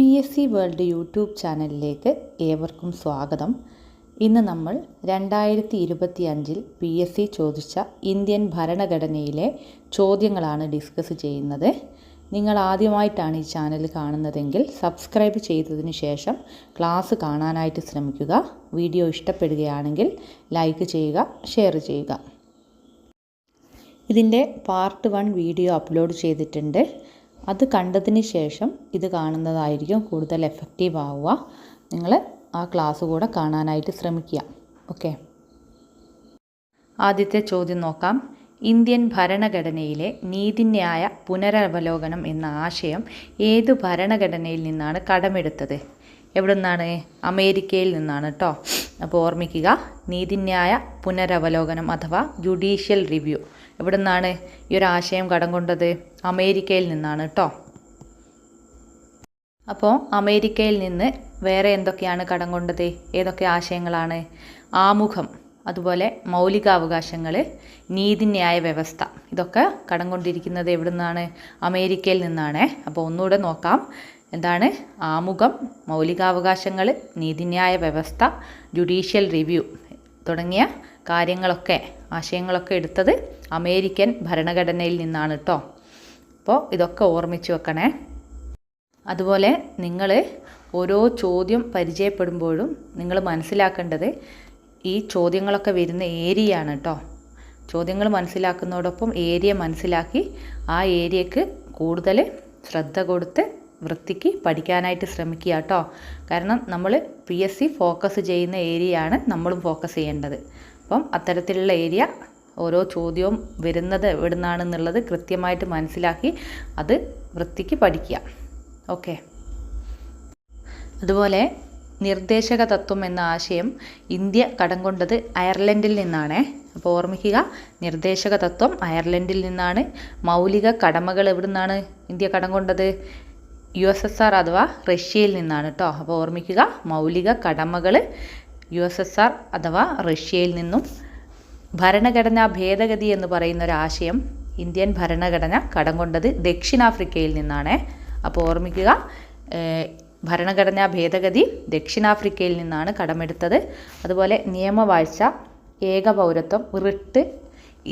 P S C world YouTube ചാനലിലേക്ക് ഏവർക്കും സ്വാഗതം. ഇന്ന് നമ്മൾ രണ്ടായിരത്തി ഇരുപത്തി അഞ്ചിൽ പി എസ് സി ചോദിച്ച ഇന്ത്യൻ ഭരണഘടനയിലെ ചോദ്യങ്ങളാണ് ഡിസ്കസ് ചെയ്യുന്നത്. നിങ്ങൾ ആദ്യമായിട്ടാണ് ഈ ചാനൽ കാണുന്നതെങ്കിൽ സബ്സ്ക്രൈബ് ചെയ്തതിന് ശേഷം ക്ലാസ് കാണാനായിട്ട് ശ്രമിക്കുക. വീഡിയോ ഇഷ്ടപ്പെടുകയാണെങ്കിൽ ലൈക്ക് ചെയ്യുക ഷെയർ ചെയ്യുക. ഇതിന്റെ പാർട്ട് വൺ വീഡിയോ അപ്ലോഡ് ചെയ്തിട്ടുണ്ട്. അത് കണ്ടതിന് ശേഷം ഇത് കാണുന്നതായിരിക്കും കൂടുതൽ എഫക്റ്റീവ് ആവുക. നിങ്ങൾ ആ ക്ലാസ് കൂടെ കാണാനായിട്ട് ശ്രമിക്കുക. ഓക്കെ ആദ്യത്തെ ചോദ്യം നോക്കാം. ഇന്ത്യൻ ഭരണഘടനയിലെ നീതിന്യായ പുനരവലോകനം എന്ന ആശയം ഏത് ഭരണഘടനയിൽ നിന്നാണ് കടമെടുത്തത്? എവിടെ നിന്നാണ് അമേരിക്കയിൽ നിന്നാണ് കേട്ടോ അപ്പോൾ ഓർമ്മിക്കുക നീതിന്യായ പുനരവലോകനം അഥവാ ജുഡീഷ്യൽ റിവ്യൂ എവിടെ നിന്നാണ് ഈ ഒരു ആശയം കടം കൊണ്ടത്? അമേരിക്കയിൽ നിന്നാണ് കേട്ടോ അപ്പോൾ അമേരിക്കയിൽ നിന്ന് വേറെ എന്തൊക്കെയാണ് കടം കൊണ്ടത്? ഏതൊക്കെ ആശയങ്ങളാണ്? ആമുഖം അതുപോലെ മൗലികാവകാശങ്ങൾ നീതിന്യായ വ്യവസ്ഥ. ഇതൊക്കെ കടം കൊണ്ടിരിക്കുന്നത് എവിടെ നിന്നാണ് അമേരിക്കയിൽ നിന്നാണ്. അപ്പോൾ ഒന്നുകൂടെ നോക്കാം. എന്താണ്? ആമുഖം മൗലികാവകാശങ്ങൾ നീതിന്യായ വ്യവസ്ഥ ജുഡീഷ്യൽ റിവ്യൂ തുടങ്ങിയ കാര്യങ്ങളൊക്കെ ആശയങ്ങളൊക്കെ എടുത്തത് അമേരിക്കൻ ഭരണഘടനയിൽ നിന്നാണ് കേട്ടോ അപ്പോൾ ഇതൊക്കെ ഓർമ്മിച്ച് വെക്കണേ. അതുപോലെ നിങ്ങൾ ഓരോ ചോദ്യം പരിചയപ്പെടുമ്പോഴും നിങ്ങൾ മനസ്സിലാക്കേണ്ടത് ഈ ചോദ്യങ്ങളൊക്കെ വരുന്ന ഏരിയ ആണ് കേട്ടോ ചോദ്യങ്ങൾ മനസ്സിലാക്കുന്നതോടൊപ്പം ഏരിയ മനസ്സിലാക്കി ആ ഏരിയക്ക് കൂടുതൽ ശ്രദ്ധ കൊടുത്ത് വൃത്തിക്ക് പഠിക്കാനായിട്ട് ശ്രമിക്കുക കേട്ടോ കാരണം നമ്മൾ പി എസ് സി ഫോക്കസ് ചെയ്യുന്ന ഏരിയയാണ് നമ്മളും ഫോക്കസ് ചെയ്യേണ്ടത്. അപ്പം അത്തരത്തിലുള്ള ഏരിയ ഓരോ ചോദ്യവും വരുന്നത് എവിടെ നിന്നാണെന്നുള്ളത് കൃത്യമായിട്ട് മനസ്സിലാക്കി അത് വൃത്തിക്ക് പഠിക്കുക. ഓക്കെ. അതുപോലെ നിർദ്ദേശക തത്വം എന്ന ആശയം ഇന്ത്യ കടം കൊണ്ടത് അയർലൻഡിൽ നിന്നാണ്. അപ്പോൾ ഓർമ്മിക്കുക നിർദ്ദേശക തത്വം അയർലൻഡിൽ നിന്നാണ്. മൗലിക കടമകൾ എവിടെ നിന്നാണ് ഇന്ത്യ കടം കൊണ്ടത്? യു എസ് എസ് ആർ അഥവാ റഷ്യയിൽ നിന്നാണ് കേട്ടോ അപ്പോൾ ഓർമ്മിക്കുക മൗലിക കടമകൾ യു എസ് എസ് ആർ അഥവാ റഷ്യയിൽ നിന്നും ഭരണഘടനാ ഭേദഗതി എന്ന് പറയുന്ന ഒരു ആശയം ഇന്ത്യൻ ഭരണഘടന കടം കൊണ്ടത് ദക്ഷിണാഫ്രിക്കയിൽ നിന്നാണ്. അപ്പോൾ ഓർമ്മിക്കുക ഭരണഘടനാ ഭേദഗതി ദക്ഷിണാഫ്രിക്കയിൽ നിന്നാണ് കടമെടുത്തത്. അതുപോലെ നിയമവാഴ്ച ഏകപൗരത്വം റിട്ട്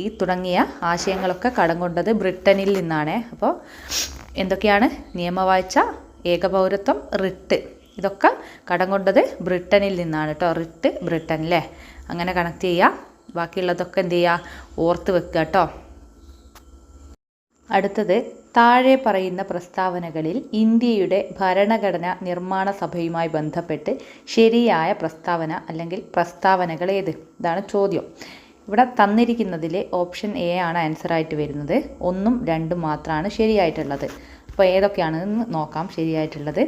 ഈ തുടങ്ങിയ ആശയങ്ങളൊക്കെ കടം കൊണ്ടത് ബ്രിട്ടനിൽ നിന്നാണ്. അപ്പോൾ എന്തൊക്കെയാണ്? നിയമവാഴ്ച ഏകപൗരത്വം റിട്ട്. ഇതൊക്കെ കടം കൊണ്ടത് ബ്രിട്ടനിൽ നിന്നാണ് കേട്ടോ റിട്ട് ബ്രിട്ടൻ അല്ലേ അങ്ങനെ കണക്ട് ചെയ്യുക ബാക്കിയുള്ളതൊക്കെ എന്ത് ചെയ്യുക ഓർത്ത് വെക്കുക കേട്ടോ അടുത്തത് താഴെ പറയുന്ന പ്രസ്താവനകളിൽ ഇന്ത്യയുടെ ഭരണഘടന നിർമ്മാണ സഭയുമായി ബന്ധപ്പെട്ട് ശരിയായ പ്രസ്താവന അല്ലെങ്കിൽ പ്രസ്താവനകൾ ഏത്? ഇതാണ് ചോദ്യം. ഇവിടെ തന്നിരിക്കുന്നതിലെ ഓപ്ഷൻ എ ആണ് ആൻസർ ആയിട്ട് വരുന്നത്. ഒന്നും രണ്ടും മാത്രമാണ് ശരിയായിട്ടുള്ളത്. അപ്പോൾ ഏതൊക്കെയാണെന്ന് നോക്കാം. ശരിയായിട്ടുള്ളത്.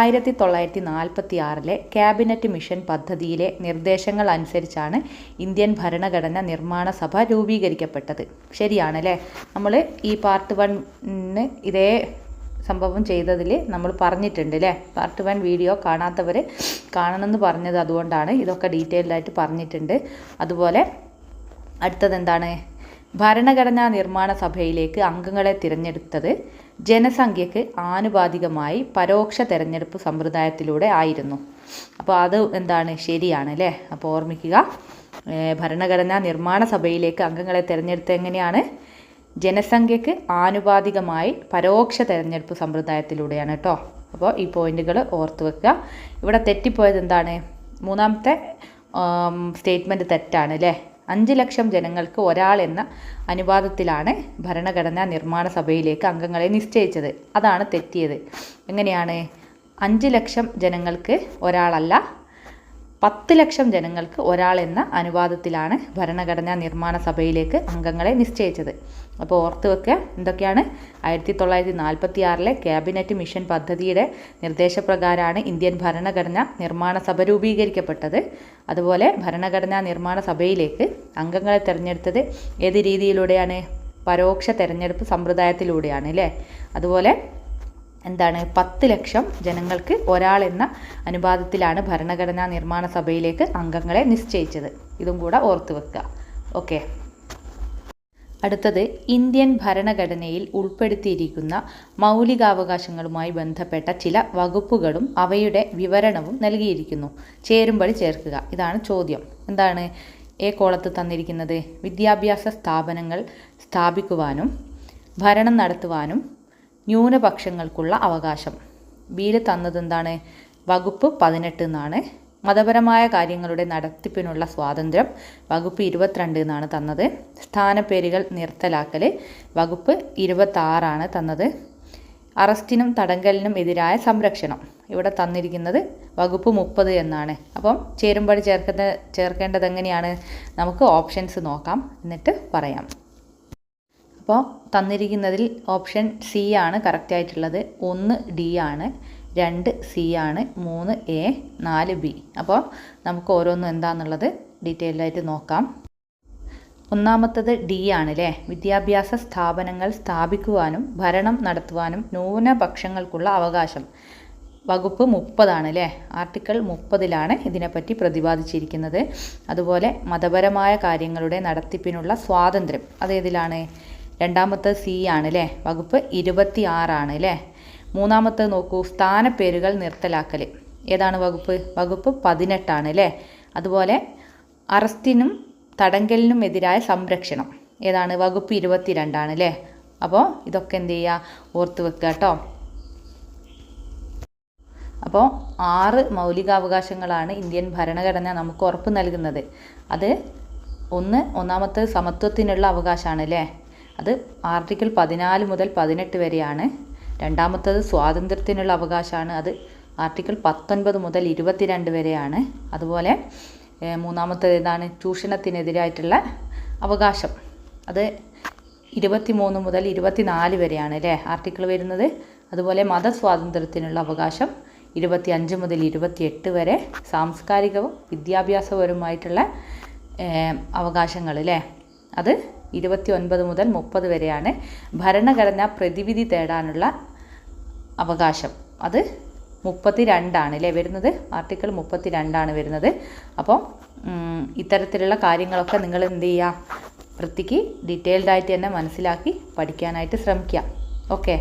ആയിരത്തി തൊള്ളായിരത്തി നാൽപ്പത്തി ആറിലെ ക്യാബിനറ്റ് മിഷൻ പദ്ധതിയിലെ നിർദ്ദേശങ്ങൾ അനുസരിച്ചാണ് ഇന്ത്യൻ ഭരണഘടന നിർമ്മാണ സഭ രൂപീകരിക്കപ്പെട്ടത്. ശരിയാണല്ലേ? നമ്മൾ ഈ പാർട്ട് വണ്ണിന് ഇതേ സംഭവം ചെയ്തതിൽ നമ്മൾ പറഞ്ഞിട്ടുണ്ട് അല്ലേ പാർട്ട് വൺ വീഡിയോ കാണാത്തവർ കാണണമെന്ന് പറഞ്ഞത് അതുകൊണ്ടാണ് ഇതൊക്കെ ഡീറ്റെയിൽഡ് ആയിട്ട് പറഞ്ഞിട്ടുണ്ട്. അതുപോലെ അടുത്തത് എന്താണ്? ഭരണഘടനാ നിർമ്മാണ സഭയിലേക്ക് അംഗങ്ങളെ തിരഞ്ഞെടുത്തത് ജനസംഖ്യക്ക് ആനുപാതികമായി പരോക്ഷ തെരഞ്ഞെടുപ്പ് സമ്പ്രദായത്തിലൂടെ ആയിരുന്നു. അപ്പോൾ അത് എന്താണ്? ശരിയാണ് അല്ലേ? അപ്പോൾ ഓർമ്മിക്കുക ഭരണഘടനാ നിർമ്മാണ സഭയിലേക്ക് അംഗങ്ങളെ തിരഞ്ഞെടുത്ത് എങ്ങനെയാണ്? ജനസംഖ്യക്ക് ആനുപാതികമായി പരോക്ഷ തെരഞ്ഞെടുപ്പ് സമ്പ്രദായത്തിലൂടെയാണ് കേട്ടോ അപ്പോൾ ഈ പോയിന്റുകൾ ഓർത്ത് വെക്കുക. ഇവിടെ തെറ്റിപ്പോയത് എന്താണ്? മൂന്നാമത്തെ സ്റ്റേറ്റ്മെന്റ് തെറ്റാണ് അല്ലേ? അഞ്ച് ലക്ഷം ജനങ്ങൾക്ക് ഒരാൾ എന്ന അനുപാതത്തിലാണ് ഭരണഘടനാ നിർമ്മാണ സഭയിലേക്ക് അംഗങ്ങളെ നിശ്ചയിച്ചത്. അതാണ് തെറ്റിയത്. എങ്ങനെയാണ്? അഞ്ച് ലക്ഷം ജനങ്ങൾക്ക് ഒരാളല്ല പത്ത് ലക്ഷം ജനങ്ങൾക്ക് ഒരാൾ എന്ന അനുപാതത്തിലാണ് ഭരണഘടനാ നിർമ്മാണ സഭയിലേക്ക് അംഗങ്ങളെ നിശ്ചയിച്ചത്. അപ്പോൾ ഓർത്ത് വെക്കുക എന്തൊക്കെയാണ്? ആയിരത്തി തൊള്ളായിരത്തി നാൽപ്പത്തി ആറിലെ ക്യാബിനറ്റ് മിഷൻ പദ്ധതിയുടെ നിർദ്ദേശപ്രകാരമാണ് ഇന്ത്യൻ ഭരണഘടന നിർമ്മാണ സഭ രൂപീകരിക്കപ്പെട്ടത്. അതുപോലെ ഭരണഘടനാ നിർമ്മാണ സഭയിലേക്ക് അംഗങ്ങളെ തിരഞ്ഞെടുത്തത് ഏത് രീതിയിലൂടെയാണ്? പരോക്ഷ തെരഞ്ഞെടുപ്പ് സമ്പ്രദായത്തിലൂടെയാണ് അല്ലേ? അതുപോലെ എന്താണ് പത്ത് ലക്ഷം ജനങ്ങൾക്ക് ഒരാൾ എന്ന അനുപാതത്തിലാണ് ഭരണഘടനാ നിർമ്മാണ സഭയിലേക്ക് അംഗങ്ങളെ നിശ്ചയിച്ചത്. ഇതും കൂടെ ഓർത്തു വെക്കുക ഓക്കെ. അടുത്തത് ഇന്ത്യൻ ഭരണഘടനയിൽ ഉൾപ്പെടുത്തിയിരിക്കുന്ന മൗലികാവകാശങ്ങളുമായി ബന്ധപ്പെട്ട ചില വകുപ്പുകളും അവയുടെ വിവരണവും നൽകിയിരിക്കുന്നു. ചേരുംപടി ചേർക്കുക. ഇതാണ് ചോദ്യം. എന്താണ് എ കോളത്ത് തന്നിരിക്കുന്നത്? വിദ്യാഭ്യാസ സ്ഥാപനങ്ങൾ സ്ഥാപിക്കുവാനും ഭരണം നടത്തുവാനും ന്യൂനപക്ഷങ്ങൾക്കുള്ള അവകാശം. ബിയിൽ തന്നത് എന്താണ്? വകുപ്പ് പതിനെട്ട് എന്നാണ്. മതപരമായ കാര്യങ്ങളുടെ നടത്തിപ്പിനുള്ള സ്വാതന്ത്ര്യം വകുപ്പ് ഇരുപത്തിരണ്ട് എന്നാണ് തന്നത്. സ്ഥാനപ്പേരുകൾ നിർത്തലാക്കൽ വകുപ്പ് ഇരുപത്താറാണ് തന്നത്. അറസ്റ്റിനും തടങ്കലിനും എതിരായ സംരക്ഷണം. ഇവിടെ തന്നിരിക്കുന്നത് വകുപ്പ് മുപ്പത് എന്നാണ്. അപ്പം ചേരുംപടി ചേർക്കുന്ന ചേർക്കേണ്ടത് എങ്ങനെയാണ് നമുക്ക് ഓപ്ഷൻസ് നോക്കാം. എന്നിട്ട് പറയാം. അപ്പോൾ തന്നിരിക്കുന്നതിൽ ഓപ്ഷൻ സി ആണ് കറക്റ്റ് ആയിട്ടുള്ളത്. ഒന്ന് ഡി ആണ് രണ്ട് സി ആണ് മൂന്ന് എ നാല് ബി. അപ്പോൾ നമുക്ക് ഓരോന്നും എന്താണെന്നുള്ളത് ഡീറ്റെയിൽഡ് ആയിട്ട് നോക്കാം. ഒന്നാമത്തത് ഡി ആണല്ലേ? വിദ്യാഭ്യാസ സ്ഥാപനങ്ങൾ സ്ഥാപിക്കുവാനും ഭരണം നടത്തുവാനും ന്യൂനപക്ഷങ്ങൾക്കുള്ള അവകാശം. വകുപ്പ് മുപ്പതാണ് അല്ലേ ആർട്ടിക്കിൾ മുപ്പതിലാണ് ഇതിനെപ്പറ്റി പ്രതിപാദിച്ചിരിക്കുന്നത്. അതുപോലെ മതപരമായ കാര്യങ്ങളുടെ നടത്തിപ്പിനുള്ള സ്വാതന്ത്ര്യം. അതേതിലാണ് രണ്ടാമത്തത് സി ആണ് അല്ലേ വകുപ്പ് ഇരുപത്തി ആറാണ് അല്ലേ മൂന്നാമത്തെ നോക്കൂ സ്ഥാനപ്പേരുകൾ നിർത്തലാക്കൽ ഏതാണ് വകുപ്പ്? വകുപ്പ് പതിനെട്ടാണ് അല്ലേ അതുപോലെ അറസ്റ്റിനും തടങ്കലിനും എതിരായ സംരക്ഷണം. ഏതാണ്? വകുപ്പ് ഇരുപത്തിരണ്ടാണ് അല്ലേ അപ്പോൾ ഇതൊക്കെ എന്ത് ചെയ്യുക ഓർത്ത് വെക്കുക കേട്ടോ അപ്പോൾ ആറ് മൗലികാവകാശങ്ങളാണ് ഇന്ത്യൻ ഭരണഘടന നമുക്ക് ഉറപ്പ് നൽകുന്നത്. അത് ഒന്ന് ഒന്നാമത്തെ സമത്വത്തിനുള്ള അവകാശമാണ് അല്ലേ അത് ആർട്ടിക്കിൾ പതിനാല് മുതൽ പതിനെട്ട് വരെയാണ്. രണ്ടാമത്തത് സ്വാതന്ത്ര്യത്തിനുള്ള അവകാശമാണ്. അത് ആർട്ടിക്കിൾ പത്തൊൻപത് മുതൽ ഇരുപത്തിരണ്ട് വരെയാണ്. അതുപോലെ മൂന്നാമത്തത് ഏതാണ്? ചൂഷണത്തിനെതിരായിട്ടുള്ള അവകാശം. അത് ഇരുപത്തി മൂന്ന് മുതൽ ഇരുപത്തിനാല് വരെയാണ് അല്ലേ? ആർട്ടിക്കിൾ വരുന്നത്. അതുപോലെ മതസ്വാതന്ത്ര്യത്തിനുള്ള അവകാശം ഇരുപത്തി അഞ്ച് മുതൽ ഇരുപത്തിയെട്ട് വരെ. സാംസ്കാരികവും വിദ്യാഭ്യാസപരവുമായിട്ടുള്ള അവകാശങ്ങൾ അല്ലേ? അത് ഇരുപത്തി ഒൻപത് മുതൽ മുപ്പത് വരെയാണ് ഭരണഘടന പ്രതിവിധി തേടാനുള്ള അവകാശം. അത് മുപ്പത്തി രണ്ടാണ് അല്ലേ? വരുന്നത്? ആർട്ടിക്കിൾ മുപ്പത്തി രണ്ടാണ് വരുന്നത്. അപ്പോൾ ഇത്തരത്തിലുള്ള കാര്യങ്ങളൊക്കെ നിങ്ങൾ എന്ത് ചെയ്യുക? വൃത്തിക്ക് ഡീറ്റെയിൽഡായിട്ട് തന്നെ മനസ്സിലാക്കി പഠിക്കാനായിട്ട് ശ്രമിക്കുക. ഓക്കെ.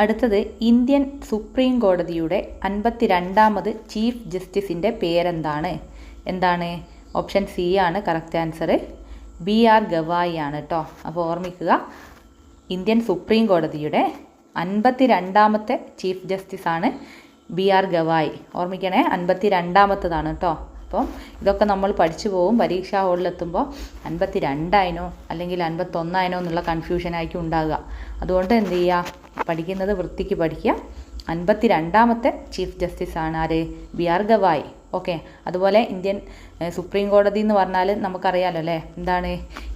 അടുത്തത് ഇന്ത്യൻ സുപ്രീം കോടതിയുടെ അൻപത്തി രണ്ടാമത് ചീഫ് ജസ്റ്റിസിന്റെ പേരെന്താണ്? എന്താണ്? ഓപ്ഷൻ സി ആണ് correct answer B R Gavai ആണ് കേട്ടോ അപ്പോൾ ഓർമ്മിക്കുക ഇന്ത്യൻ സുപ്രീം കോടതിയുടെ അൻപത്തി രണ്ടാമത്തെ ചീഫ് ജസ്റ്റിസാണ് ബി ആർ ഗവായി. ഓർമ്മിക്കണേ അൻപത്തി രണ്ടാമത്തതാണ് കേട്ടോ അപ്പം ഇതൊക്കെ നമ്മൾ പഠിച്ചു പോകും പരീക്ഷാ ഹോളിലെത്തുമ്പോൾ അൻപത്തി രണ്ടായിനോ അല്ലെങ്കിൽ അൻപത്തൊന്നായിനോ എന്നുള്ള കൺഫ്യൂഷനായിരിക്കും ഉണ്ടാകുക. അതുകൊണ്ട് എന്ത് ചെയ്യുക? പഠിക്കുന്നത് വൃത്തിക്ക് പഠിക്കുക. അൻപത്തി രണ്ടാമത്തെ ചീഫ് ജസ്റ്റിസാണ് ആര്? B R Gavai. ഓക്കെ. അതുപോലെ ഇന്ത്യൻ സുപ്രീം കോടതി എന്ന് പറഞ്ഞാൽ നമുക്കറിയാലോ അല്ലേ? എന്താണ്?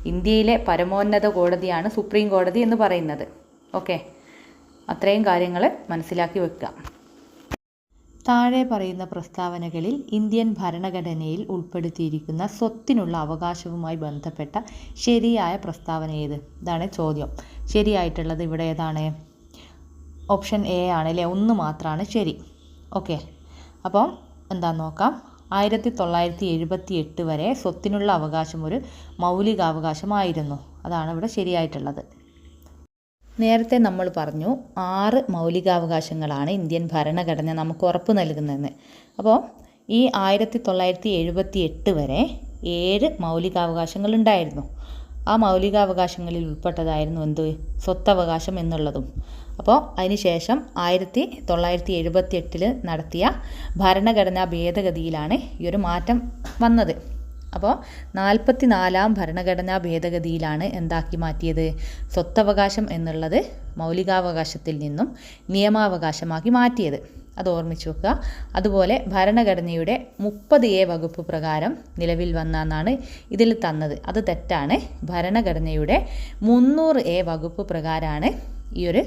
ഇന്ത്യയിലെ പരമോന്നത കോടതിയാണ് സുപ്രീം കോടതി എന്ന് പറയുന്നത്. ഓക്കെ. അത്രയും കാര്യങ്ങൾ മനസ്സിലാക്കി വെക്കുക. താഴെ പറയുന്ന പ്രസ്താവനകളിൽ ഇന്ത്യൻ ഭരണഘടനയിൽ ഉൾപ്പെടുത്തിയിരിക്കുന്ന സ്വത്തിനുള്ള അവകാശവുമായി ബന്ധപ്പെട്ട ശരിയായ പ്രസ്താവന ഏത്? ഇതാണ് ചോദ്യം. ശരിയായിട്ടുള്ളത് ഇവിടെ ഏതാണ്? ഓപ്ഷൻ എ ആണ് അല്ലേ? ഒന്ന് മാത്രമാണ് ശരി. ഓക്കെ. അപ്പം എന്താന്ന് നോക്കാം. ആയിരത്തി തൊള്ളായിരത്തി എഴുപത്തി എട്ട് വരെ സ്വത്തിനുള്ള അവകാശം ഒരു മൗലികാവകാശമായിരുന്നു. അതാണ് ഇവിടെ ശരിയായിട്ടുള്ളത്. നേരത്തെ നമ്മൾ പറഞ്ഞു ആറ് മൗലികാവകാശങ്ങളാണ് ഇന്ത്യൻ ഭരണഘടന നമുക്ക് ഉറപ്പ് നൽകുന്നതെന്ന്. അപ്പോൾ ഈ ആയിരത്തി തൊള്ളായിരത്തി എഴുപത്തി എട്ട് വരെ ഏഴ് മൗലികാവകാശങ്ങൾ ഉണ്ടായിരുന്നു. ആ മൗലികാവകാശങ്ങളിൽ ഉൾപ്പെട്ടതായിരുന്നു എന്ത്? സ്വത്തവകാശം എന്നുള്ളതും. അപ്പോൾ അതിനുശേഷം ആയിരത്തി തൊള്ളായിരത്തി എഴുപത്തി എട്ടിൽ നടത്തിയ ഭരണഘടനാ ഭേദഗതിയിലാണ് ഈ ഒരു മാറ്റം വന്നത്. അപ്പോൾ നാൽപ്പത്തി നാലാം ഭരണഘടനാ ഭേദഗതിയിലാണ് എന്താക്കി മാറ്റിയത്? സ്വത്തവകാശം എന്നുള്ളത് മൗലികാവകാശത്തിൽ നിന്നും നിയമാവകാശമാക്കി മാറ്റിയത്. അത് ഓർമ്മിച്ചു വെക്കുക. അതുപോലെ ഭരണഘടനയുടെ മുപ്പത് എ വകുപ്പ് പ്രകാരം നിലവിൽ വന്നാണ് ഇതിൽ തന്നത്. അത് തെറ്റാണ്. ഭരണഘടനയുടെ മുന്നൂറ് എ വകുപ്പ് പ്രകാരമാണ് ഈ ഒരു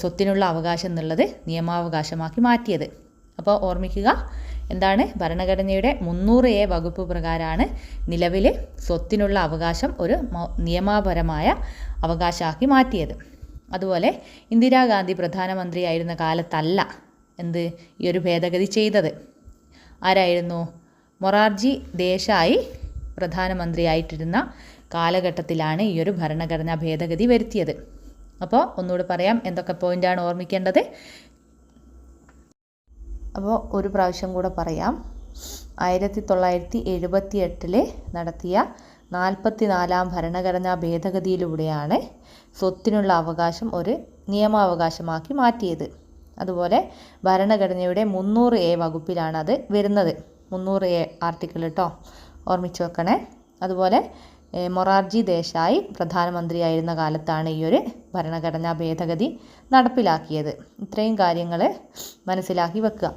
സ്വത്തിനുള്ള അവകാശം എന്നുള്ളത് നിയമാവകാശമാക്കി മാറ്റിയത്. അപ്പോൾ ഓർമ്മിക്കുക എന്താണ് ഭരണഘടനയുടെ മുന്നൂറ് എ വകുപ്പ് പ്രകാരമാണ് നിലവിൽ സ്വത്തിനുള്ള അവകാശം ഒരു നിയമപരമായ അവകാശമാക്കി മാറ്റിയത്. അതുപോലെ ഇന്ദിരാഗാന്ധി പ്രധാനമന്ത്രിയായിരുന്ന കാലത്തല്ല എന്ത് ഈ ഒരു ഭേദഗതി ചെയ്തത്. ആരായിരുന്നു? മൊറാർജി ദേശായി പ്രധാനമന്ത്രിയായിട്ടിരുന്ന കാലഘട്ടത്തിലാണ് ഈ ഒരു ഭരണഘടനാ ഭേദഗതി വരുത്തിയത്. അപ്പോൾ ഒന്നുകൂടി പറയാം എന്തൊക്കെ പോയിന്റാണ് ഓർമ്മിക്കേണ്ടത്. അപ്പോൾ ഒരു പ്രാവശ്യം കൂടെ പറയാം. ആയിരത്തി തൊള്ളായിരത്തി എഴുപത്തി എട്ടിൽ നടത്തിയ നാൽപ്പത്തി നാലാം ഭരണഘടനാ ഭേദഗതിയിലൂടെയാണ് സ്വത്തിനുള്ള അവകാശം ഒരു നിയമാവകാശമാക്കി മാറ്റിയത്. അതുപോലെ ഭരണഘടനയുടെ മുന്നൂറ് എ വകുപ്പിലാണ് അത് വരുന്നത്. മുന്നൂറ് എ ആർട്ടിക്കിൾ കേട്ടോ. ഓർമ്മിച്ച് വെക്കണേ. അതുപോലെ മൊറാർജി ദേശായി പ്രധാനമന്ത്രിയായിരുന്ന കാലത്താണ് ഈ ഒരു ഭരണഘടനാ ഭേദഗതി നടപ്പിലാക്കിയത്. ഇത്രയും കാര്യങ്ങൾ മനസ്സിലാക്കി വെക്കുക.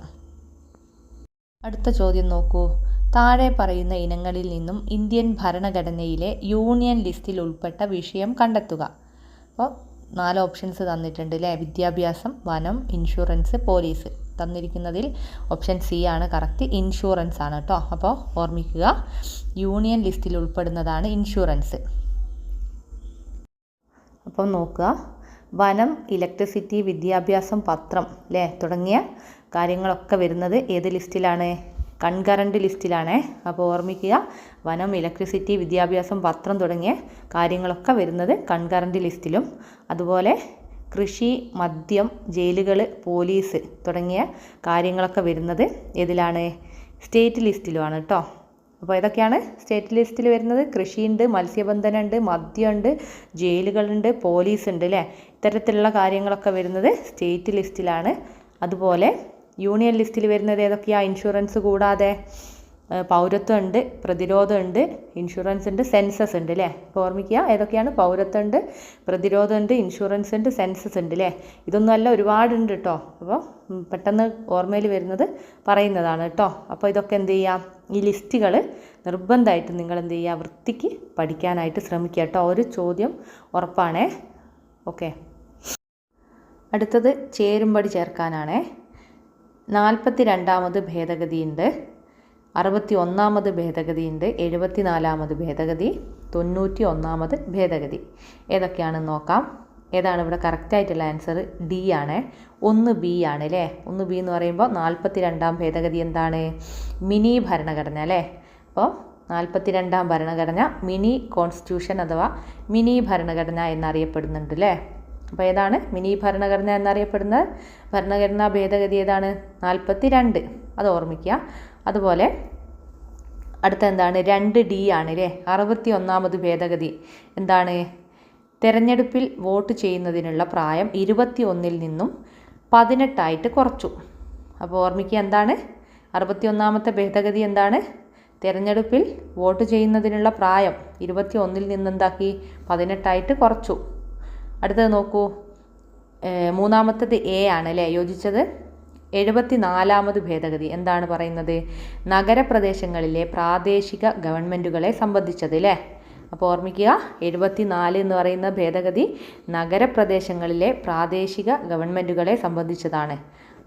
അടുത്ത ചോദ്യം നോക്കൂ. താഴെ പറയുന്ന ഇനങ്ങളിൽ നിന്നും ഇന്ത്യൻ ഭരണഘടനയിലെ യൂണിയൻ ലിസ്റ്റിൽ ഉൾപ്പെട്ട വിഷയം കണ്ടെത്തുക. അപ്പോൾ നാല് ഓപ്ഷൻസ് തന്നിട്ടുണ്ട് അല്ലേ വിദ്യാഭ്യാസം വനം ഇൻഷുറൻസ് പോലീസ്. തന്നിരിക്കുന്നതിൽ ഓപ്ഷൻ സി ആണ്. കറക്റ്റ് ഇൻഷുറൻസ് ആണ് കേട്ടോ അപ്പോൾ ഓർമ്മിക്കുക യൂണിയൻ ലിസ്റ്റിൽ ഉൾപ്പെടുന്നതാണ് ഇൻഷുറൻസ് അപ്പം നോക്കുക വനം ഇലക്ട്രിസിറ്റി വിദ്യാഭ്യാസം പത്രം അല്ലേ തുടങ്ങിയ കാര്യങ്ങളൊക്കെ വരുന്നത് ഏത് ലിസ്റ്റിലാണ് കൺകറന്റ് ലിസ്റ്റിലാണ് അപ്പോൾ ഓർമ്മിക്കുക വനം ഇലക്ട്രിസിറ്റി വിദ്യാഭ്യാസം പത്രം തുടങ്ങിയ കാര്യങ്ങളൊക്കെ വരുന്നത് കൺകറന്റ് ലിസ്റ്റിലും അതുപോലെ കൃഷി മദ്യം ജയിലുകൾ പോലീസ് തുടങ്ങിയ കാര്യങ്ങളൊക്കെ വരുന്നത് ഏതിലാണ് സ്റ്റേറ്റ് ലിസ്റ്റിലുമാണ് കേട്ടോ അപ്പോൾ ഇതൊക്കെയാണ് സ്റ്റേറ്റ് ലിസ്റ്റിൽ വരുന്നത്. കൃഷിയുണ്ട് മത്സ്യബന്ധനമുണ്ട് മദ്യമുണ്ട് ജയിലുകളുണ്ട് പോലീസ് ഉണ്ട് അല്ലേ ഇത്തരത്തിലുള്ള കാര്യങ്ങളൊക്കെ വരുന്നത് സ്റ്റേറ്റ് ലിസ്റ്റിലാണ്. അതുപോലെ യൂണിയൻ ലിസ്റ്റിൽ വരുന്നത് ഏതൊക്കെയാണ് ഇൻഷുറൻസ് കൂടാതെ പൗരത്വമുണ്ട് പ്രതിരോധമുണ്ട് ഇൻഷുറൻസ് ഉണ്ട് സെൻസസ് ഉണ്ട് അല്ലേ ഇപ്പോൾ ഓർമ്മിക്കുക ഏതൊക്കെയാണ് പൗരത്വമുണ്ട് പ്രതിരോധമുണ്ട് ഇൻഷുറൻസ് ഉണ്ട് സെൻസസ് ഉണ്ട് അല്ലേ ഇതൊന്നും അല്ല ഒരുപാടുണ്ട് കേട്ടോ അപ്പോൾ പെട്ടെന്ന് ഓർമ്മയിൽ വരുന്നത് പറയുന്നതാണ് കേട്ടോ അപ്പോൾ ഇതൊക്കെ എന്ത് ചെയ്യാം? ഈ ലിസ്റ്റുകൾ നിർബന്ധമായിട്ട് നിങ്ങൾ എന്ത് ചെയ്യുക വൃത്തിക്ക് പഠിക്കാനായിട്ട് ശ്രമിക്കുക കേട്ടോ ഒരു ചോദ്യം ഉറപ്പാണേ. ഓക്കെ. അടുത്തത് ചേരുംപടി ചേർക്കാനാണേ. നാൽപ്പത്തി രണ്ടാമത് ഭേദഗതിയുണ്ട്. അറുപത്തി ഒന്നാമത് ഭേദഗതിയുണ്ട് എഴുപത്തി നാലാമത് ഭേദഗതി തൊണ്ണൂറ്റി ഒന്നാമത് ഭേദഗതി. ഏതൊക്കെയാണെന്ന് നോക്കാം? ഏതാണ് ഇവിടെ കറക്റ്റായിട്ടുള്ള ആൻസർ ഡി ആണ്. ഒന്ന് ബി ആണ് അല്ലേ? ഒന്ന് ബി എന്ന് പറയുമ്പോൾ നാൽപ്പത്തി രണ്ടാം ഭേദഗതി എന്താണ്? മിനി ഭരണഘടന അല്ലേ? അപ്പോൾ നാൽപ്പത്തി രണ്ടാം ഭരണഘടന മിനി കോൺസ്റ്റിറ്റ്യൂഷൻ അഥവാ മിനി ഭരണഘടന എന്നറിയപ്പെടുന്നുണ്ട് അല്ലേ? അപ്പോൾ ഏതാണ് മിനി ഭരണഘടന എന്നറിയപ്പെടുന്ന ഭരണഘടനാ ഭേദഗതി ഏതാണ്? നാൽപ്പത്തി രണ്ട് അത് ഓർമ്മിക്കുക. അതുപോലെ അടുത്ത എന്താണ്? രണ്ട് ഡി ആണ് അല്ലേ അറുപത്തി ഒന്നാമത് ഭേദഗതി എന്താണ്? തെരഞ്ഞെടുപ്പിൽ വോട്ട് ചെയ്യുന്നതിനുള്ള പ്രായം ഇരുപത്തി ഒന്നിൽ നിന്നും പതിനെട്ടായിട്ട് കുറച്ചു. അപ്പോൾ ഓർമ്മിക്കുക എന്താണ്? അറുപത്തി ഒന്നാമത്തെ ഭേദഗതി എന്താണ്? തിരഞ്ഞെടുപ്പിൽ വോട്ട് ചെയ്യുന്നതിനുള്ള പ്രായം ഇരുപത്തി ഒന്നിൽ നിന്നെന്താക്കി? പതിനെട്ടായിട്ട് കുറച്ചു. അടുത്തത് നോക്കൂ. മൂന്നാമത്തത് എ ആണ് അല്ലേ? യോജിച്ചത്? എഴുപത്തി നാലാമത് ഭേദഗതി. എന്താണ് പറയുന്നത്? നഗരപ്രദേശങ്ങളിലെ പ്രാദേശിക ഗവൺമെന്റുകളെ സംബന്ധിച്ചത് അല്ലേ അപ്പോൾ ഓർമ്മിക്കുക എഴുപത്തി നാല് എന്ന് പറയുന്ന ഭേദഗതി നഗരപ്രദേശങ്ങളിലെ പ്രാദേശിക ഗവൺമെന്റുകളെ സംബന്ധിച്ചതാണ്.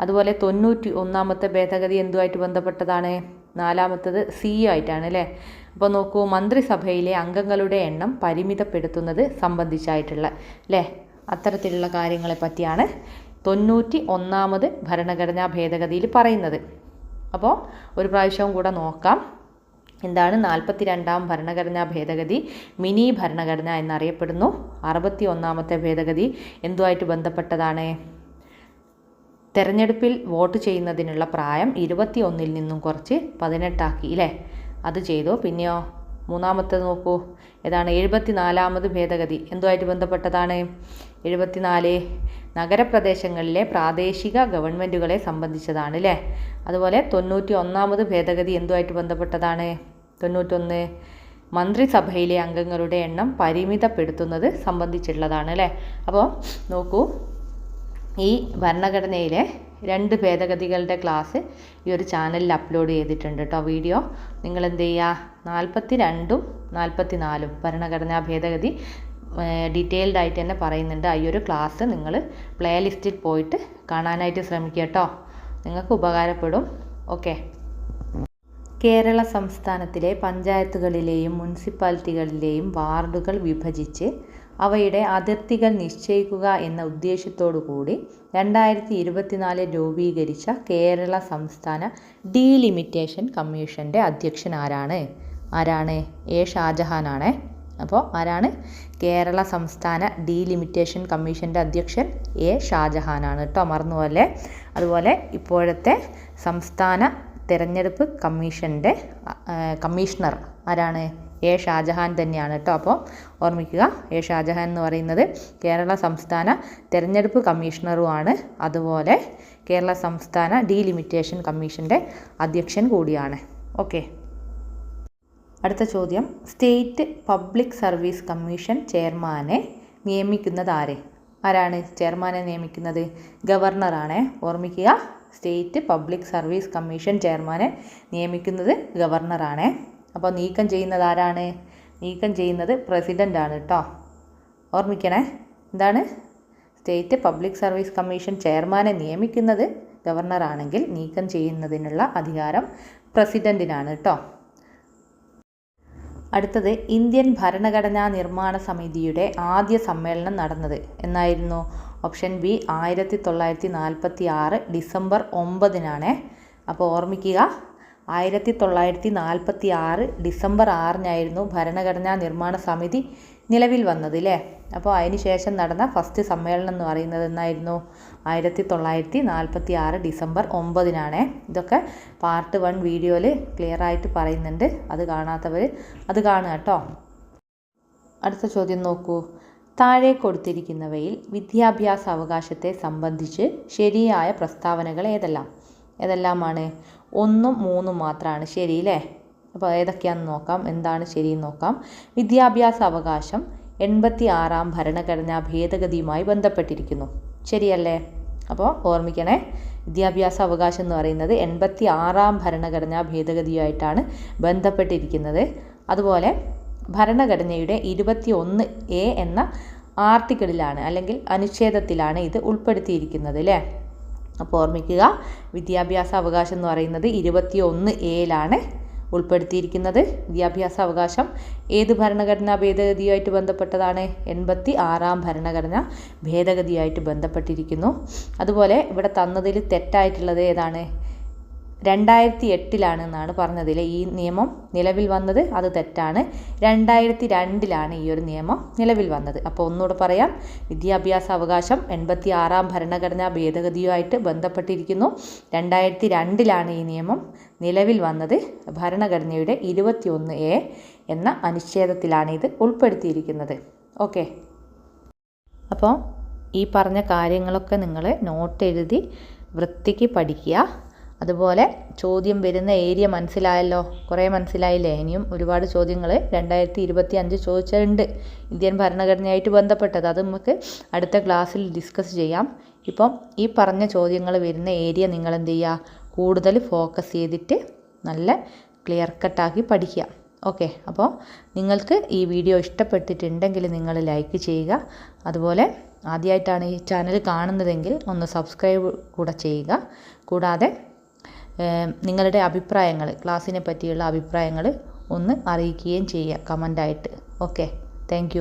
അതുപോലെ തൊണ്ണൂറ്റി ഒന്നാമത്തെ ഭേദഗതി എന്തുമായിട്ട് ബന്ധപ്പെട്ടതാണ്? നാലാമത്തത് സി ആയിട്ടാണ് അല്ലേ അപ്പോൾ നോക്കൂ മന്ത്രിസഭയിലെ അംഗങ്ങളുടെ എണ്ണം പരിമിതപ്പെടുത്തുന്നത് സംബന്ധിച്ചായിട്ടുള്ള അല്ലേ അത്തരത്തിലുള്ള കാര്യങ്ങളെ പറ്റിയാണ് തൊണ്ണൂറ്റി ഒന്നാമത് ഭരണഘടനാ ഭേദഗതിയിൽ പറയുന്നത്. അപ്പോൾ ഒരു പ്രാവശ്യവും കൂടെ നോക്കാം. എന്താണ് നാൽപ്പത്തി രണ്ടാം ഭരണഘടനാ ഭേദഗതി? മിനി ഭരണഘടന എന്നറിയപ്പെടുന്നു. അറുപത്തി ഒന്നാമത്തെ ഭേദഗതി എന്തുമായിട്ട് ബന്ധപ്പെട്ടതാണ്? തെരഞ്ഞെടുപ്പിൽ വോട്ട് ചെയ്യുന്നതിനുള്ള പ്രായം ഇരുപത്തി ഒന്നിൽ നിന്നും കുറച്ച് പതിനെട്ടാക്കി ഇല്ലേ? അത് ചെയ്തു. പിന്നെയോ? മൂന്നാമത്തെ നോക്കൂ. ഏതാണ്? എഴുപത്തി നാലാമത് ഭേദഗതി എന്തുമായിട്ട് ബന്ധപ്പെട്ടതാണ്? എഴുപത്തിനാല് നഗരപ്രദേശങ്ങളിലെ പ്രാദേശിക ഗവൺമെന്റുകളെ സംബന്ധിച്ചതാണ് അല്ലേ അതുപോലെ തൊണ്ണൂറ്റി ഒന്നാമത് ഭേദഗതി എന്തുമായിട്ട് ബന്ധപ്പെട്ടതാണ്? തൊണ്ണൂറ്റൊന്ന് മന്ത്രിസഭയിലെ അംഗങ്ങളുടെ എണ്ണം പരിമിതപ്പെടുത്തുന്നത് സംബന്ധിച്ചുള്ളതാണ് അല്ലേ അപ്പോൾ നോക്കൂ ഈ ഭരണഘടനയിലെ രണ്ട് ഭേദഗതികളുടെ ക്ലാസ് ഈ ഒരു ചാനലിൽ അപ്ലോഡ് ചെയ്തിട്ടുണ്ട് കേട്ടോ. വീഡിയോ നിങ്ങൾ എന്ത് ചെയ്യുക? നാൽപ്പത്തി രണ്ടും നാൽപ്പത്തി നാലും ഭരണഘടനാ ഭേദഗതി ഡീറ്റെയിൽഡ് ആയിട്ട് തന്നെ പറയുന്നുണ്ട്. ഈ ഒരു ക്ലാസ് നിങ്ങൾ പ്ലേ ലിസ്റ്റിൽ പോയിട്ട് കാണാനായിട്ട് ശ്രമിക്കുക കേട്ടോ നിങ്ങൾക്ക് ഉപകാരപ്പെടും. ഓക്കെ കേരള സംസ്ഥാനത്തിലെ പഞ്ചായത്തുകളിലെയും മുനിസിപ്പാലിറ്റികളിലെയും വാർഡുകൾ വിഭജിച്ച് അവയുടെ അതിർത്തികൾ നിശ്ചയിക്കുക എന്ന ഉദ്ദേശത്തോടു കൂടി രണ്ടായിരത്തി ഇരുപത്തിനാലിൽ രൂപീകരിച്ച കേരള സംസ്ഥാന ഡീലിമിറ്റേഷൻ കമ്മീഷന്റെ അധ്യക്ഷൻ ആരാണ്? ആരാണ്? എ ഷാജഹാനാണ്. അപ്പോൾ ആരാണ്? കേരള സംസ്ഥാന ഡീലിമിറ്റേഷൻ കമ്മീഷന്റെ അധ്യക്ഷൻ എ ഷാജഹാനാണ് കേട്ടോ. മറന്നുപോലെ അതുപോലെ ഇപ്പോഴത്തെ സംസ്ഥാന തിരഞ്ഞെടുപ്പ് കമ്മീഷന്റെ കമ്മീഷണർ ആരാണ്? എ ഷാജഹാൻ തന്നെയാണ് കേട്ടോ. അപ്പോൾ ഓർമ്മിക്കുക എ ഷാജഹാൻ എന്ന് പറയുന്നത് കേരള സംസ്ഥാന തിരഞ്ഞെടുപ്പ് കമ്മീഷണറുമാണ്. അതുപോലെ കേരള സംസ്ഥാന ഡീലിമിറ്റേഷൻ കമ്മീഷന്റെ അധ്യക്ഷൻ കൂടിയാണ്. ഓക്കെ. അടുത്ത ചോദ്യം. സ്റ്റേറ്റ് പബ്ലിക് സർവീസ് കമ്മീഷൻ ചെയർമാനെ നിയമിക്കുന്നത് ആരെ ആരാണ് ചെയർമാനെ നിയമിക്കുന്നത്? ഗവർണറാണ്. ഓർമ്മിക്കുക സ്റ്റേറ്റ് പബ്ലിക് സർവീസ് കമ്മീഷൻ ചെയർമാനെ നിയമിക്കുന്നത് ഗവർണറാണ്. അപ്പോൾ നീക്കം ചെയ്യുന്നത് ആരാണ്? നീക്കം ചെയ്യുന്നത് പ്രസിഡന്റ് ആണ് കേട്ടോ ഓർമ്മിക്കണേ എന്താണ്? സ്റ്റേറ്റ് പബ്ലിക് സർവീസ് കമ്മീഷൻ ചെയർമാനെ നിയമിക്കുന്നത് ഗവർണറാണെങ്കിൽ നീക്കം ചെയ്യുന്നതിനുള്ള അധികാരം പ്രസിഡന്റിനാണ് കേട്ടോ അടുത്തത് ഇന്ത്യൻ ഭരണഘടനാ നിർമ്മാണ സമിതിയുടെ ആദ്യ സമ്മേളനം നടന്നത്. എന്നായിരുന്നു? ഓപ്ഷൻ ബി ആയിരത്തി തൊള്ളായിരത്തി നാൽപ്പത്തി ആറ് ഡിസംബർ ഒമ്പതിനാണ്. അപ്പോൾ ഓർമ്മിക്കുക ആയിരത്തി തൊള്ളായിരത്തി നാൽപ്പത്തി ആറ് ഡിസംബർ ആറിനായിരുന്നു ഭരണഘടനാ നിർമ്മാണ സമിതി നിലവിൽ വന്നത് അല്ലേ അപ്പോൾ അതിന് ശേഷം നടന്ന ഫസ്റ്റ് സമ്മേളനം എന്ന് പറയുന്നത് എന്നായിരുന്നു? ആയിരത്തി തൊള്ളായിരത്തി നാൽപ്പത്തി ആറ് ഡിസംബർ ഒമ്പതിനാണ്. ഇതൊക്കെ പാർട്ട് വൺ വീഡിയോയിൽ ക്ലിയർ ആയിട്ട് പറയുന്നുണ്ട്. അത് കാണാത്തവർ അത് കാണുക കേട്ടോ. അടുത്ത ചോദ്യം നോക്കൂ. താഴെ കൊടുത്തിരിക്കുന്നവയിൽ വിദ്യാഭ്യാസ അവകാശത്തെ സംബന്ധിച്ച് ശരിയായ പ്രസ്താവനകൾ ഏതെല്ലാം? ഏതെല്ലാമാണ്? ഒന്നും മൂന്നും മാത്രമാണ് ശരി അല്ലേ അപ്പോൾ ഏതൊക്കെയാണെന്ന് നോക്കാം. എന്താണ് ശരിയെന്ന് നോക്കാം. വിദ്യാഭ്യാസ അവകാശം എൺപത്തി ആറാം ഭരണഘടനാ ഭേദഗതിയുമായി ബന്ധപ്പെട്ടിരിക്കുന്നു. ശരിയല്ലേ? അപ്പോൾ ഓർമ്മിക്കണേ വിദ്യാഭ്യാസ അവകാശം എന്ന് പറയുന്നത് എൺപത്തി ആറാം ഭരണഘടനാ ഭേദഗതിയുമായിട്ടാണ് ബന്ധപ്പെട്ടിരിക്കുന്നത്. അതുപോലെ ഭരണഘടനയുടെ ഇരുപത്തി ഒന്ന് എ എന്ന ആർട്ടിക്കിളിലാണ് അല്ലെങ്കിൽ അനുച്ഛേദത്തിലാണ് ഇത് ഉൾപ്പെടുത്തിയിരിക്കുന്നത് അല്ലേ അപ്പോൾ ഓർമ്മിക്കുക വിദ്യാഭ്യാസ അവകാശം എന്ന് പറയുന്നത് ഇരുപത്തി ഒന്ന് എയിലാണ് ഉൾപ്പെടുത്തിയിരിക്കുന്നത്. വിദ്യാഭ്യാസ അവകാശം ഏത് ഭരണഘടനാ ഭേദഗതിയുമായിട്ട് ബന്ധപ്പെട്ടതാണ്? എൺപത്തി ആറാം ഭരണഘടന ഭേദഗതിയായിട്ട് ബന്ധപ്പെട്ടിരിക്കുന്നു. അതുപോലെ ഇവിടെ തന്നതിൽ തെറ്റായിട്ടുള്ളത് ഏതാണ്? രണ്ടായിരത്തി എട്ടിലാണ് എന്നാണ് പറഞ്ഞതിൽ ഈ നിയമം നിലവിൽ വന്നത് അത് തെറ്റാണ്. രണ്ടായിരത്തി രണ്ടിലാണ് ഈ ഒരു നിയമം നിലവിൽ വന്നത്. അപ്പോൾ ഒന്നുകൂടെ പറയാം. വിദ്യാഭ്യാസ അവകാശം എൺപത്തി ആറാം ഭരണഘടനാ ഭേദഗതിയുമായിട്ട് ബന്ധപ്പെട്ടിരിക്കുന്നു. രണ്ടായിരത്തി രണ്ടിലാണ് ഈ നിയമം നിലവിൽ വന്നത്. ഭരണഘടനയുടെ ഇരുപത്തി ഒന്ന് എ എന്ന അനുച്ഛേദത്തിലാണ് ഇത് ഉൾപ്പെടുത്തിയിരിക്കുന്നത്. ഓക്കെ. അപ്പോൾ ഈ പറഞ്ഞ കാര്യങ്ങളൊക്കെ നിങ്ങൾ നോട്ട് എഴുതി വൃത്തിക്ക് പഠിക്കുക. അതുപോലെ ചോദ്യം വരുന്ന ഏരിയ മനസ്സിലായല്ലോ? കുറേ മനസ്സിലായില്ലേ? ഇനിയും ഒരുപാട് ചോദ്യങ്ങൾ രണ്ടായിരത്തി ഇരുപത്തി അഞ്ച് ചോദിച്ചിട്ടുണ്ട് ഇന്ത്യൻ ഭരണഘടനയായിട്ട് ബന്ധപ്പെട്ടത്. അത് നമുക്ക് അടുത്ത ക്ലാസ്സിൽ ഡിസ്കസ് ചെയ്യാം. ഇപ്പം ഈ പറഞ്ഞ ചോദ്യങ്ങൾ വരുന്ന ഏരിയ നിങ്ങൾ എന്ത് ചെയ്യുക കൂടുതൽ ഫോക്കസ് ചെയ്തിട്ട് നല്ല ക്ലിയർ കട്ടാക്കി പഠിക്കുക. ഓക്കെ. അപ്പോൾ നിങ്ങൾക്ക് ഈ വീഡിയോ ഇഷ്ടപ്പെട്ടിട്ടുണ്ടെങ്കിൽ നിങ്ങൾ ലൈക്ക് ചെയ്യുക. അതുപോലെ ആദ്യമായിട്ടാണ് ഈ ചാനൽ കാണുന്നതെങ്കിൽ ഒന്ന് സബ്സ്ക്രൈബ് കൂടെ ചെയ്യുക. കൂടാതെ നിങ്ങളുടെ അഭിപ്രായങ്ങൾ ക്ലാസ്സിനെ പറ്റിയുള്ള അഭിപ്രായങ്ങൾ ഒന്ന് അറിയിക്കുകയും ചെയ്യുക കമന്റായിട്ട് ഓക്കെ താങ്ക്